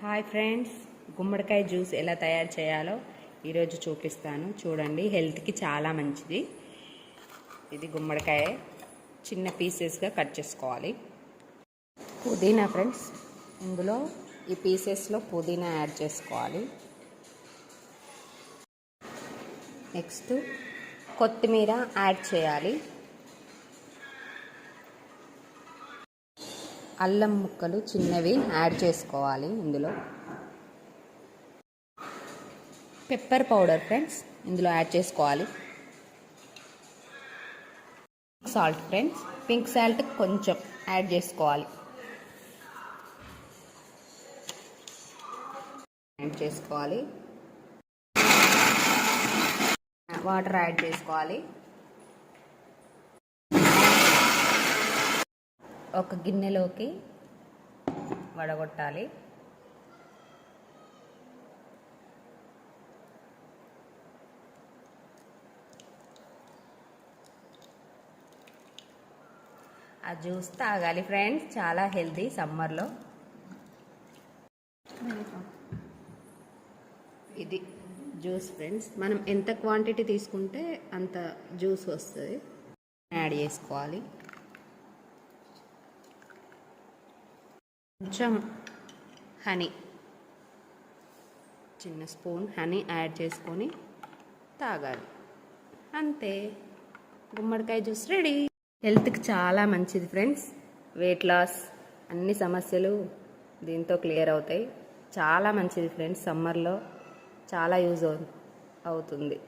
Hi friends గుమ్మడికాయ juice ఎలా తయారు చేయాలో ఈరోజు చూపిస్తాను. చూడండి హెల్త్కి చాలా మంచిది. ఇది గుమ్మడికాయ చిన్న పీసెస్గా కట్ చేసుకోవాలి. పుదీనా ఫ్రెండ్స్ ఇందులో ఈ పీసెస్లో పుదీనా యాడ్ చేసుకోవాలి. నెక్స్ట్ కొత్తిమీర యాడ్ చేయాలి. అల్లం ముక్కలు చిన్నవి యాడ్ చేసుకోవాలి ఇందులో. పెప్పర్ పౌడర్ ఫ్రెండ్స్ ఇందులో యాడ్ చేసుకోవాలి. సాల్ట్ ఫ్రెండ్స్ పింక్ సాల్ట్ కొంచెం యాడ్ చేసుకోవాలి. యాడ్ చేసుకోవాలి. వాటర్ యాడ్ చేసుకోవాలి. ఒక గిన్నెలోకి వడగొట్టాలి. ఆ జ్యూస్ తాగాలి ఫ్రెండ్స్ చాలా హెల్తీ సమ్మర్లో. ఇది జ్యూస్ ఫ్రెండ్స్. మనం ఎంత క్వాంటిటీ తీసుకుంటే అంత జ్యూస్ వస్తుంది. యాడ్ చేసుకోవాలి. కొంచెం హనీ. చిన్న స్పూన్ హనీ యాడ్ చేసుకొని తాగాలి. అంతే. గుమ్మడికాయ జ్యూస్ రెడీ. హెల్త్కి చాలా మంచిది ఫ్రెండ్స్. వెయిట్ లాస్ అన్ని సమస్యలు దీంతో క్లియర్ అవుతాయి. చాలా మంచిది ఫ్రెండ్స్ సమ్మర్లో. చాలా యూజ్ అవుతుంది.